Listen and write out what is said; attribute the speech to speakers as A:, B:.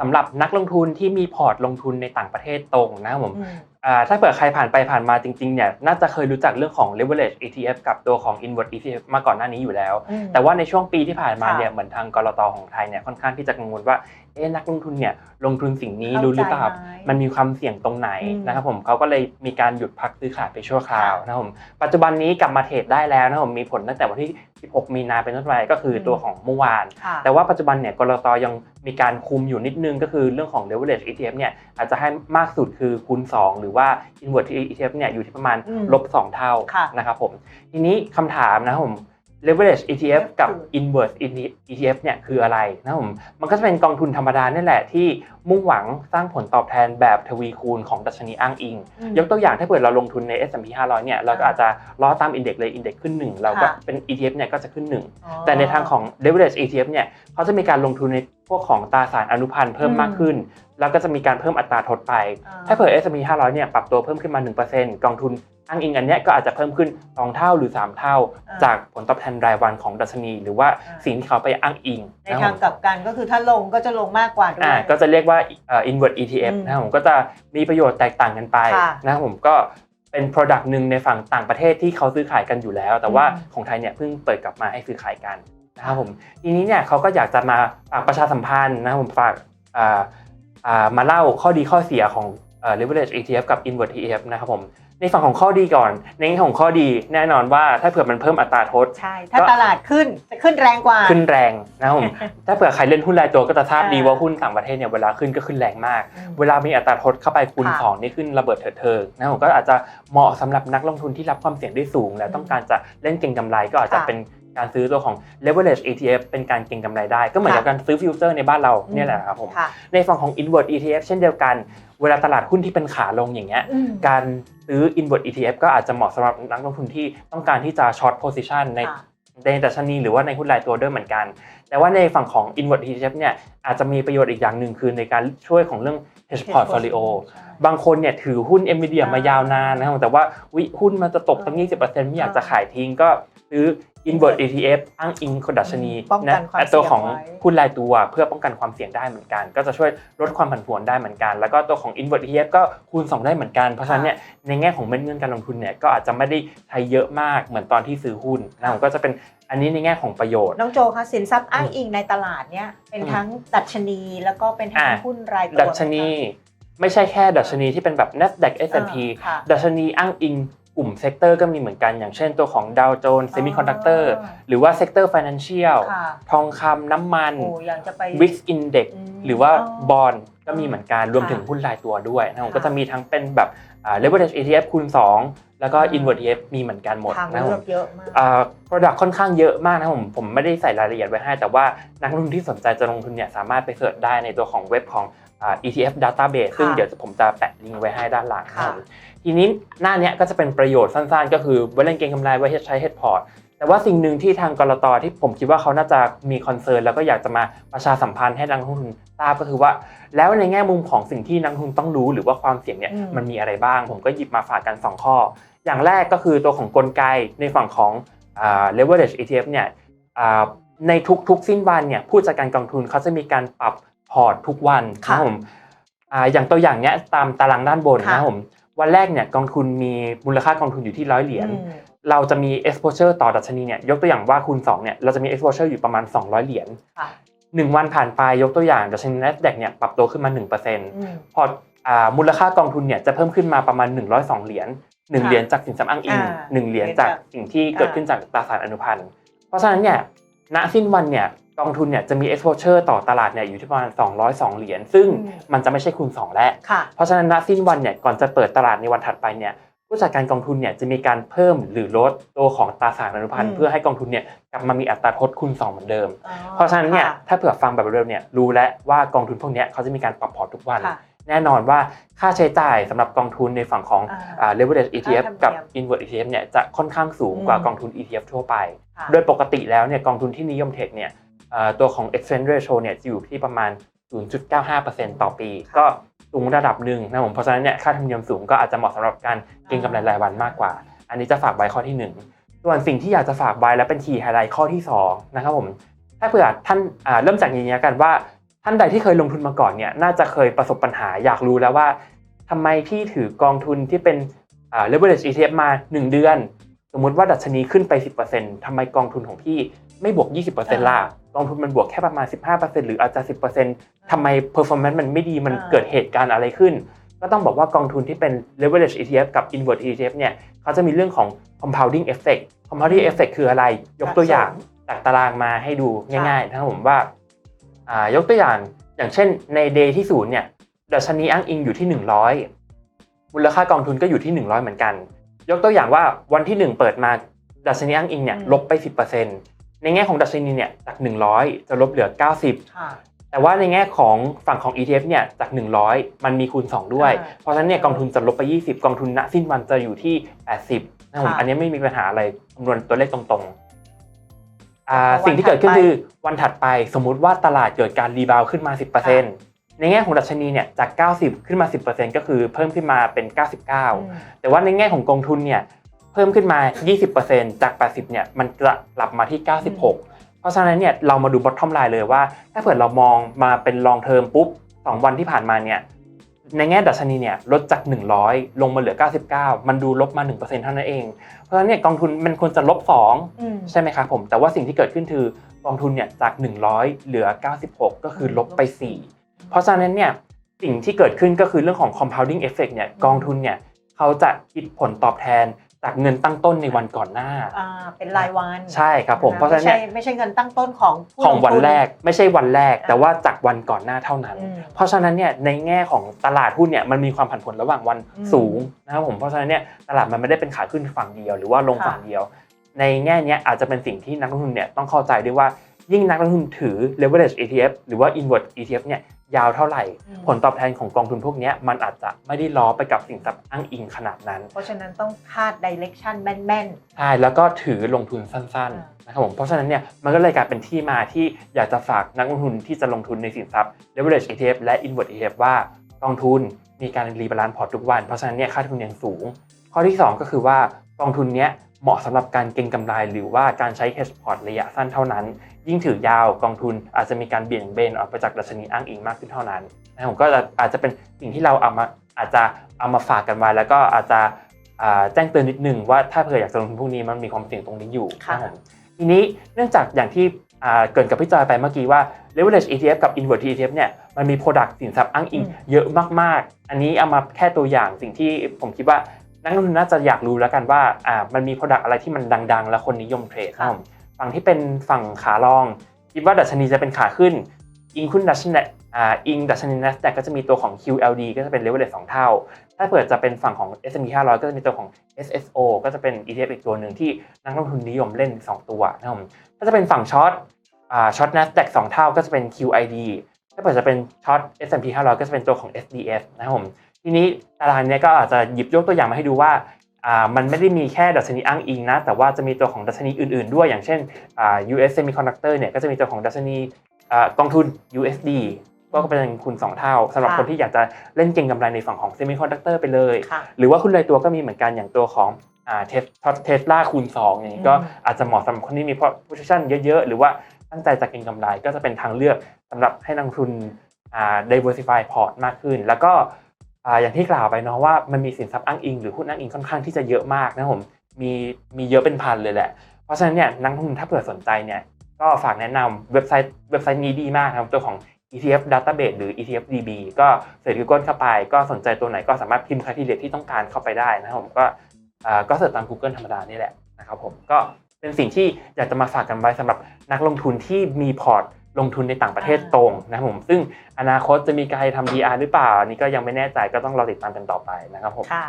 A: สำหรับนักลงทุนที่มีพอร์ตลงทุนในต่างประเทศตรงนะครับผม
B: อืม
A: อ่าถ้าเผื่อใครผ่านไปผ่านมาจริงๆเนี่ยน่าจะเคยรู้จักเรื่องของ leverage ETF กับตัวของ inward ETF มาก่อนหน้านี้อยู่แล้ว
B: อืม
A: แต่ว่าในช่วงปีที่ผ่านมา
B: ค่ะ
A: เนี่ยเหมือนทางกรตของไทยเนี่ยค่อนข้างที่จะกังวลว่าเอ๊ะนักลงทุนเนี่ยลงทุนสิ่งนี้
B: เข้า
A: รู้หรือเปล่า
B: ใจไหม
A: มันมีความเสี่ยงตรงไหน
B: อืม
A: นะครับผมเขาก็เลยมีการหยุดพักซื้อขายไปชั่วคราว
B: ค่ะ
A: นะครับผมปัจจุบันนี้กลับมาเทรดได้แล้วนะครับผมมีผลตั้งแต่วันที่ 16 มีนาเป็นต้นไปก็คือตัวของเมื่อวาน
B: ค่ะ
A: แต่ว่าปัจจุบันเนี่ยกรตยังมีการคุมอยู่นิดนึงก็คือเรื่องของ leverage ETF เนี่ยอาจจะให้มากสุดคือคูณ 2 หรือว่า inward ETF เนี่ยอยู่ที่ประมาณ
B: อืม
A: ลบ2เท่า
B: ค่ะ
A: นะครับผมทีนี้คำถามนะครับผม leverage ETF กับ
B: คือ
A: inward ETF เนี่ยคืออะไรนะครับผมมันก็จะเป็นกองทุนธรรมดานี่แหละที่มุ่งหวังสร้างผลตอบแทนแบบทวีคูณของดัชนีอ้างอิง
B: อืม
A: ยกตัวอย่างถ้าเกิดเราลงทุนใน S&P 500 เนี่ยเราก็
B: อ่า
A: อาจจะล้อตามอินเด็กซ์เลยอินเด็กซ์ขึ้นหนึ่งเราก็
B: ค่ะ
A: เป็น ETF เนี่ยก็จะขึ้นหนึ่ง
B: อ๋อ
A: แต่ในทางของ leverage ETF เนี่ยเขาจะมีการลงทุนในพวกของตราสารอนุพันธ์เพิ่ม
B: อืม
A: มากขึ้น แล้วก็จะมีการเพิ่มอัตราทดไป
B: อ่า
A: ถ้าเผื่อ S&P 500 เนี่ยปรับตัวเพิ่มขึ้นมา 1%กองทุน อ้างอิงอันเนี้ยก็อาจจะเพิ่มขึ้น2เท่าหรือ 3 เท่า
B: อ่า
A: จากผลตอบแทนรายวันของดัชนี หรือว่า
B: อ่า
A: สิ่งที่เขาไปอ้างอิง
B: ใน
A: นะครับ
B: ทางกลับกันก็คือถ้าลงก็จะลงมากกว่าด้วย
A: อ่าก็จะเรียกว่าเอ่อ inward ETF
B: อืม
A: นะครับผมก็จะมีประโยชน์แตกต่างกันไป
B: ค่ะ
A: นะครับผมก็เป็น product หนึ่งในฝั่งต่างประเทศที่เขาซื้อขายกันอยู่แล้ว แต่ว่า
B: อืม
A: ของไทยเนี่ยเพิ่งเปิดกลับมาให้ซื้อขายกันนะครับผมทีนี้เนี่ยเขาก็อยากจะมาฝากประชาสัมพันธ์นะครับผมฝากอ่าอ่ามาเล่าข้อดีข้อเสียของเอ่อ leverage ETF กับ inward ETF นะครับผม ในฝั่งของข้อดีก่อน ในแง่ของข้อดีแน่นอนว่าถ้าเผื่อมันเพิ่มอัตราโทษ
B: ใช่ ถ้า
A: ก็
B: ตลาดขึ้นจะขึ้นแรงกว่า
A: ขึ้นแรงนะครับผมถ้าเผื่อใครเล่นหุ้นรายตัวก็จะทราบดี
B: อ่า
A: ว่าหุ้นต่างประเทศเนี่ยเวลาขึ้นก็ขึ้นแรงมาก
B: อืม
A: เวลามีอัตราทดเข้าไปคูณ
B: ค่ะ
A: สองนี่ขึ้นระเบิดเถิดเทิงนะครับผมก็อาจจะเหมาะสำหรับนักลงทุนที่รับความเสี่ยงได้สูง และ
B: อืม
A: ต้องการจะเล่นเก็งกำไรก็อาจจะ
B: ค่ะ
A: เป็น การซื้อตัวของ leverage ETF เป็นการเก็งกำไรได้ ก็เหมือนกับ
B: ค่ะ
A: การซื้อฟิวเจอร์ในบ้านเรา
B: อืม
A: เนี่ยแหละครับผม
B: ค่ะ
A: ในฝั่งของ inward ETF เช่นเดียวกัน เวลาตลาดหุ้นที่เป็นขาลงอย่างเงี้ย
B: อืม
A: การซื้อ inward ETF ก็อาจจะเหมาะสำหรับนักลงทุนที่ต้องการที่จะ short position ใน
B: ค่ะ
A: ในดัชนีหรือว่าในหุ้นรายตัวด้วยเหมือนกัน แต่ว่าในฝั่งของ inward ETF เนี่ยอาจจะมีประโยชน์อีกอย่างหนึ่งคือในการช่วยของเรื่อง hedge portfolio
B: ใช่
A: บางคนเนี่ยถือหุ้น NVIDIA
B: อ่ามา
A: ยาวนานนะครับแต่ว่าวิหุ้นมันจะตกตั้ง20%ไม่อยากจะขายทิ้งก็ซื้อ inward ETF อ้างอิงคนดัชนี
B: ป้องกันความ
A: และตัวของ
B: เสี่ยงไว้
A: หุ้นรายตัวเพื่อป้องกันความเสี่ยงได้เหมือนกัน ก็จะช่วยลดความผันผวนได้เหมือนกัน แล้วก็ตัวของ inward ETF ก็คูณ2ได้เหมือนกัน เพราะฉะนั้นเนี่ยในแง่ของเม็ดเงินการลงทุนเนี่ยก็อาจจะไม่ได้ใช้เยอะมากเหมือนตอนที่ซื้อหุ้นนะครับก็จะเป็นอันนี้ในแง่ของประโยชน์
B: น้องโจคะสินทรัพย์อ้างอิงในตลาดเนี้ยเป็น
A: อืม
B: ทั้งดัชนีแล้วก็เป็นทั้ง
A: อ่า
B: หุ้นรายตัว
A: ดัชนีไม่ใช่แค่ดัชนีที่เป็นแบบ NASDAQ
B: อ่า
A: S&P
B: ค่ะ
A: ดัชนีอ้างอิง กลุ่มเซกเตอร์ก็มีเหมือนกันอย่างเช่นตัวของ Dow Jones Semiconductor
B: อ๋อ
A: หรือว่าเซกเตอร์ Financial
B: ค่ะ
A: ทองคำน้ำมัน
B: โอ้อยากจะไป
A: Wix Index
B: อืม
A: หรือว่า
B: อ๋อบ
A: อลก็มีเหมือนกันรวมถึง
B: ค่ะ
A: หุ้นรายตัวด้วยนะครับผม
B: ค่ะ
A: ก็จะมีทั้งเป็นแบบอ่า leverage ETF คูณ 2 แล้วก็
B: อ่า
A: inward ETF มีเหมือนกันหมด
B: ทาง
A: นะครับ
B: เลื
A: ผ
B: อก
A: ม
B: เยอะมาก
A: อ่า product ค่อนข้างเยอะมากนะครับผมผมไม่ได้ใส่รายละเอียดไว้ให้ แต่ว่านักลงทุนที่สนใจจะลงทุนเนี่ยสามารถไปเสิร์ชได้ในตัวของเว็บของอ่า ETF database ซึ่ง
B: ค่ะ
A: เดี๋ยวผมจะแปะลิงก์ไว้ให้ด้านหลังนะครับ
B: ค่ะ
A: ผม ทีนี้หน้าเนี้ยก็จะเป็นประโยชน์สั้นๆ ก็คือไว้เล่นเก็งกำไรไว้ใช้ head port แต่ว่าสิ่งหนึ่งที่ทางกรตที่ผมคิดว่าเขาน่าจะมีคอนเซิร์นแล้วก็อยากจะมาประชาสัมพันธ์ให้นักลงทุนทราบก็คือว่า แล้วในแง่มุมของสิ่งที่นักลงทุนต้องรู้หรือว่าความเสี่ยงเนี่ย
B: อืม
A: มันมีอะไรบ้าง ผมก็หยิบมาฝากกัน 2 ข้อ อย่างแรกก็คือตัวของกลไกในฝั่งของอ่า leverage ETF เนี่ยอ่าในทุกๆสิ้นวันเนี่ยผู้จัดการกองทุนเขาจะมีการปรับพอร์ตทุกวัน
B: ค่ะ
A: นะผมอ่าอย่างตัวอย่างเนี้ยตามตารางด้านบน
B: ค่ะ
A: นะผม วันแรกเนี่ยกองทุนมีมูลค่ากองทุนอยู่ที่ร้อยเหรียญ
B: อืม
A: เราจะมี exposure ต่อดัชนีเนี่ยยกตัวอย่างว่าคูณ2เนี่ยเราจะมี exposure อยู่ประมาณ 200 เหรียญ
B: ค่ะ
A: หนึ่งวันผ่านไปยกตัวอย่างดัชนี NASDAQ เนี่ยปรับตัวขึ้นมา1%
B: อืม
A: พออ่ามูลค่ากองทุนเนี่ยจะเพิ่มขึ้นมาประมาณ 102 เหรียญ1
B: ค่ะ
A: เหรียญจากสินทรัพย์อ้างอิง
B: อ่า
A: หนึ่งเหรียญจากสิ่งที่เกิด
B: อ่า
A: ขึ้นจากตราสารอนุพันธ์ เพราะฉะนั้นเนี่ยณสิ้นวันเนี่ย กองทุนเนี่ยจะมี exposure ต่อตลาดเนี่ยอยู่ที่ประมาณ 202 เหรียญ ซึ่ง
B: อืม
A: มันจะไม่ใช่คูณ 2 แล้ว
B: ค่ะ
A: เพราะฉะนั้นณสิ้นวันเนี่ยก่อนจะเปิดตลาดในวันถัดไปเนี่ยผู้จัดการกองทุนเนี่ยจะมีการเพิ่มหรือลดตัวของตราสารอนุพันธ์
B: อืม
A: เพื่อให้กองทุนเนี่ยกลับมามีอัตราทดคูณ2เหมือนเดิม
B: อ๋อ
A: เพราะฉะนั้นเนี่ย
B: ค่ะ
A: ถ้าเผื่อฟังแบบเดิมเนี่ยรู้แล้วว่ากองทุนพวกเนี้ยเขาจะมีการปรับพอร์ตทุกวัน
B: ค่ะ
A: แน่นอนว่าค่าใช้จ่ายสำหรับกองทุนในฝั่งของ
B: อ่า
A: อ่า leverage ETF
B: ค่าธรรมเนียม
A: กับ inward ETF เนี่ยจะค่อนข้างสูงกว่า
B: อืม
A: กองทุน ETF ทั่วไป
B: ค่ะ
A: โดยปกติแล้วเนี่ยกองทุนที่นิยมเทคเนี่ยเอ่อ ตัวของ exchange ratio เนี่ยจะอยู่ที่ประมาณ 0.95%ต่อปี ก็สูงระดับหนึ่งนะผมเพราะฉะนั้นเนี่ยค่าธรรมเนียมสูงก็อาจจะเหมาะสำหรับการเก็งกำไรรายวันมากกว่า อันนี้จะฝากไว้ข้อที่หนึ่งส่วนสิ่งที่อยากจะฝากไว้และเป็นคีย์ไฮไลท์ข้อที่สองนะครับผมถ้าเผื่อท่านอ่าเริ่มจากอย่างนี้กันว่าท่านใดที่เคยลงทุนมาก่อนเนี่ยน่าจะเคยประสบปัญหาอยากรู้แล้วว่าทำไมพี่ถือกองทุนที่เป็นอ่า leverage ETF มา 1 เดือน สมมุติว่าดัชนีขึ้นไป 10%ทำไมกองทุนของพี่ไม่บวก 20%ล่ะ กองทุนมันบวกแค่ประมาณ 15%หรืออาจจะ 10%ทำไม performance มันไม่ดีมัน
B: อ่า
A: เกิดเหตุการณ์อะไรขึ้น ก็ต้องบอกว่ากองทุนที่เป็น leverage ETF กับ invert ETF เนี่ยเขาจะมีเรื่องของ compounding effect compounding effect คืออะไร ยกตัวอย่างจากตารางมาให้ดูง่ายๆนะครับผมว่าอ่ายกตัวอย่างอย่างเช่นใน day ที่ศูนย์เนี่ยดัชนีอ้างอิงอยู่ที่ 100 มูลค่ากองทุนก็อยู่ที่ 100 เหมือนกัน ยกตัวอย่างว่าวันที่ 1 เปิดมาดัชนีอ้างอิงเนี่ย
B: อืม
A: ลบไป 10% ในแง่ของดัชนีเนี่ยจาก 100 จะลบเหลือ 90
B: ค่ะ
A: แต่ว่าในแง่ของฝั่งของ ETF เนี่ยจาก 100 มันมีคูณ 2 ด้วย
B: อ่า
A: เพราะฉะนั้นเนี่ยกองทุนจะลบไป 20 กองทุนณสิ้นวันจะอยู่ที่ 80นะครับผม
B: ค่ะ
A: อันนี้ไม่มีปัญหาอะไรคำนวณตัวเลขตรงๆอ่า
B: วัน
A: สิ่งที่เกิดขึ้น
B: ถัดไป
A: คือวันถัดไปสมมุติว่าตลาดเกิดการรีบาวขึ้นมา 10%ในแง่ของดัชนีเนี่ยจาก 90 ขึ้นมา 10%ก็คือเพิ่มขึ้นมาเป็น 99 แต่ว่าในแง่ของกองทุนเนี่ย เพิ่มขึ้นมา 20%จาก 80 เนี่ย มันจะกลับมาที่ 96 เพราะฉะนั้นเนี่ย เรามาดู bottom line เลยว่า ถ้าเผื่อเรามองมาเป็น long term ปุ๊บ 2 วันที่ผ่านมาเนี่ย ในแง่ดัชนีเนี่ย ลดจาก 100 ลงมาเหลือ 99 มันดูลบมา 1%เท่านั้นเอง เพราะฉะนั้นเนี่ย กองทุนมันควรจะลบ2
B: อืม
A: ใช่ไหมครับผม แต่ว่าสิ่งที่เกิดขึ้นคือกองทุนเนี่ย จาก 100 เหลือ 96 ก็คือลบไป 4 เพราะฉะนั้นเนี่ย สิ่งที่เกิดขึ้นก็คือเรื่องของ compounding effect เนี่ย กองทุนเนี่ย เขาจะคิดผลตอบแทน จากเงินตั้งต้นในวันก่อนหน้า
B: อ่าเป็นรายวัน
A: ใช่ครับผมเพราะฉะนั้น
B: ไม่
A: เนี่ย
B: ใช่ไม่ใช่เงินตั้งต้นของผู้
A: ของ
B: ลทุ
A: วันแรกไม่ใช่วันแรก
B: อ่า
A: แต่ว่าจากวันก่อนหน้าเท่านั้น
B: อืม
A: เพราะฉะนั้นเนี่ยในแง่ของตลาดหุ้นเนี่ยมันมีความผันผวนระหว่างวัน
B: อืม
A: สูงนะครับผมเพราะฉะนั้นเนี่ยตลาดมันไม่ได้เป็นขาขึ้นฝั่งเดียว หรือว่าลง
B: ค่ะ
A: ฝั่งเดียว ในแง่เนี้ยอาจจะเป็นสิ่งที่นักลงทุนเนี่ยต้องเข้าใจด้วยว่า ยิ่งนักลงทุนถือ leverage ETF หรือว่า invert ETF เนี่ยยาวเท่าไหร่
B: อืม
A: ผลตอบแทนของกองทุนพวกเนี้ยมันอาจจะไม่ได้ล้อไปกับสิ่งทรัพย์อ้างอิงขนาดนั้น
B: เพราะฉะนั้นต้องคาด direction แม่น
A: ใช่ แล้วก็ถือลงทุนสั้น
B: อ่า
A: ๆนะครับผมเพราะฉะนั้นเนี่ยมันก็เลยกลายเป็นที่มาที่อยากจะฝากนักลงทุนที่จะลงทุนในสินทรัพย์ leverage ETF และ invert ETF ว่ากองทุนมีการรีบาลานซ์พอร์ตทุกวัน เพราะฉะนั้นเนี่ยค่าทุนยังสูง ข้อที่ 2 ก็คือว่ากองทุนเนี้ยเหมาะสำหรับการเก็งกำไร หรือว่าการใช้ hedge port ระยะสั้นเท่านั้น ยิ่งถือยาวกองทุนอาจจะมีการเบี่ยงเบนออกไปจากดัชนีอ้างอิงมากขึ้นเท่านั้นนะครับผมก็จะอาจจะเป็นสิ่งที่เราเอามาอาจจะเอามาฝากกันไว้แล้วก็อาจจะอ่าแจ้งเตือนนิดนึงว่าถ้าเผื่ออยากจะลงทุนพวกนี้มันมีความเสี่ยงตรงนี้อยู่
B: ค่ะ
A: นะครับผมทีนี้เนื่องจากอย่างที่อ่าเกรินกับพี่จอยไปเมื่อกี้ว่า leverage ETF กับ invert ETF เนี่ยมันมี product สินทรัพย์อ้างอิง
B: อืม
A: เยอะมากๆ อันนี้เอามาแค่ตัวอย่างสิ่งที่ผมคิดว่า นักลงทุนน่าจะอยากรู้แล้วกันว่าอ่ามันมี product อะไรที่มันดัง ๆ และคนนิยมเทรดนะครับผมฝั่งที่เป็นฝั่งขาลองคิดว่าดัชนีจะเป็นขาขึ้น อิงขึ้นดัชนีอ่าอิงดัชนี NASDAQ ก็จะมีตัวของ QLD ก็จะเป็น leverage 2เท่า ถ้าเปิดจะเป็นฝั่งของ S&P 500 ก็จะมีตัวของ SSO ก็จะเป็น ETF อีกตัวหนึ่งที่นักลงทุนนิยมเล่น 2 ตัวนะครับผมถ้าจะเป็นฝั่งช็อตอ่าช็อต NASDAQ 2 เท่าก็จะเป็น QID ถ้าเปิดจะเป็นช็อต S&P 500 ก็จะเป็นตัวของ SDS นะครับผม ทีนี้ตารางเนี้ยก็อาจจะหยิบยกตัวอย่างมาให้ดูว่าอ่ามันไม่ได้มีแค่ดัชนีอ้างอิงนะ แต่ว่าจะมีตัวของดัชนีอื่นๆด้วย อย่างเช่นอ่า US Semiconductor เนี่ยก็จะมีตัวของดัชนีอ่ากองทุน USD ก็เป็นคูณ2 เท่าสำหรับ
B: ค่ะ
A: คนที่อยากจะเล่นเก็งกำไรในฝั่งของ Semiconductor ไปเลย
B: ๆค่ะ
A: หรือว่าหุ้นรายตัวก็มีเหมือนกันอย่างตัวของอ่าเทสเทสลาคูณ2อย่างนี้ก็
B: อืม
A: อาจจะเหมาะสำหรับคนที่มี position เยอะ ๆ หรือว่าตั้งใจจะเก็งกำไรก็จะเป็นทางเลือกสำหรับให้นักลงทุนอ่า diversify port มากขึ้น แล้วก็ อย่างที่กล่าวไปเนาะว่ามันมีสินทรัพย์อ้างอิงหรือหุ้นอ้างอิงค่อนข้างที่จะเยอะมากนะผมมีมีเยอะเป็นพันเลยแหละ เพราะฉะนั้นเนี่ยนักลงทุนถ้าเผื่อสนใจเนี่ยก็ฝากแนะนำเว็บไซต์เว็บไซต์นี้ดีมากครับตัวของ ETF Database หรือ ETF DB ก็เสิร์ช Google เข้าไป ก็สนใจตัวไหนก็สามารถพิมพ์ค่าทีเรียที่ต้องการเข้าไปได้นะครับผมก็อ่าก็เสิร์ชตาม Google ธรรมดานี่แหละนะครับผมก็เป็นสิ่งที่อยากจะมาฝากกันไว้สำหรับนักลงทุนที่มีพอร์ต ลงทุนในต่างประเทศ
B: อ่า
A: ตรงนะครับผมซึ่งอนาคตจะมีการทำ DR หรือเปล่าอันนี้ก็ยังไม่แน่ใจก็ต้องรอติดตามกันต่อไปนะครับผม
B: ค่ะ